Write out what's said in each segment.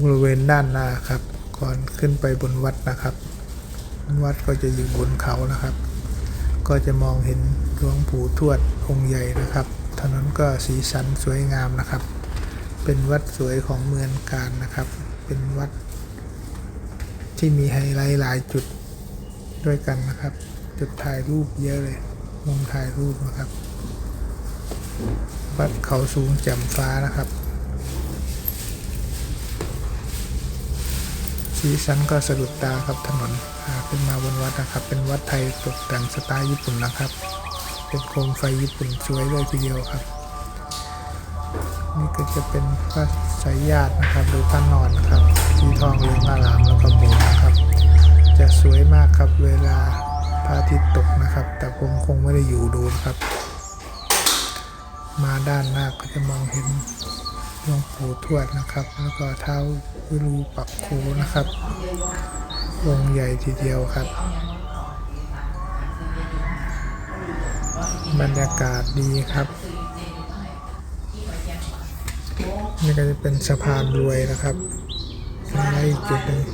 บริเวณด้านหน้าครับ ก่อนขึ้นไปบนวัดนะครับ วัดก็จะอยู่บนเขานะครับ ก็จะมองเห็นหลวงปู่ทวดองค์ใหญ่นะครับ ถนนก็สีสันสวยงามนะครับ เป็นวัดสวยของเมืองการนะครับ เป็นวัด ที่มีไฮไลท์หลายจุดด้วยกันนะครับ จุดถ่ายรูปเยอะเลยมุมถ่ายรูปนะครับ วัดเขาสูงแจ่มฟ้านะครับ สีสันก็สะดุดตาครับถนนพาขึ้นมาบนวัดนะครับ เป็นวัดไทยตกแต่งสไตล์ญี่ปุ่นนะครับ เป็นโคมไฟญี่ปุ่นสวยเลยทีเดียวครับ นี่ก็จะเป็นพระสายญาตินะครับหรือพระนอนนะครับสีทองเหลืองอารามแล้วก็โบสถ์นะครับ จะสวยมากครับเวลาพระอาทิตย์ตกนะครับ แต่ผมคงไม่ได้อยู่ดูนะครับ มาด้านหน้าก็จะมองเห็น หลวงปู่ทวดนะครับ แล้วก็เท้าวิรูปักโคนะครับองค์ใหญ่ทีเดียวครับ บรรยากาศดีครับ นี่ก็จะเป็นสะพานรวยนะครับอะไรอีกจุดหนึ่ง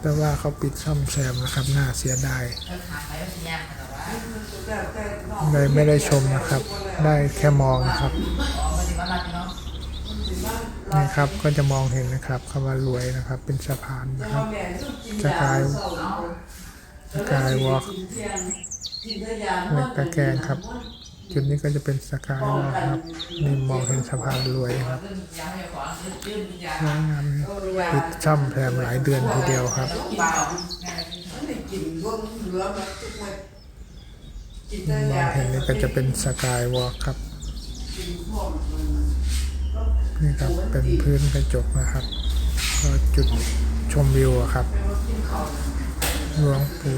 แต่ว่าเขาปิดซ่อมแซมนะครับ น่าเสียดาย เลยไม่ได้ชมนะครับ ได้แค่มองนะครับนี่ครับก็จะมองเห็นนะครับคำว่ารวยนะครับ เป็นสะพานนะครับสกายสกายวอล์กเล็กตะแกงครับ จุดนี้ก็จะเป็นสกายวอล์กครับนี่มองเห็นสะพานรวยครับงามปิดซ่อมแซมหลายเดือนทีเดียวครับ มองเห็นนี่ก็จะเป็นสกายวอล์กครับ นี่ครับเป็นพื้นกระจกนะครับก็จุดชมวิวครับหลวงปู่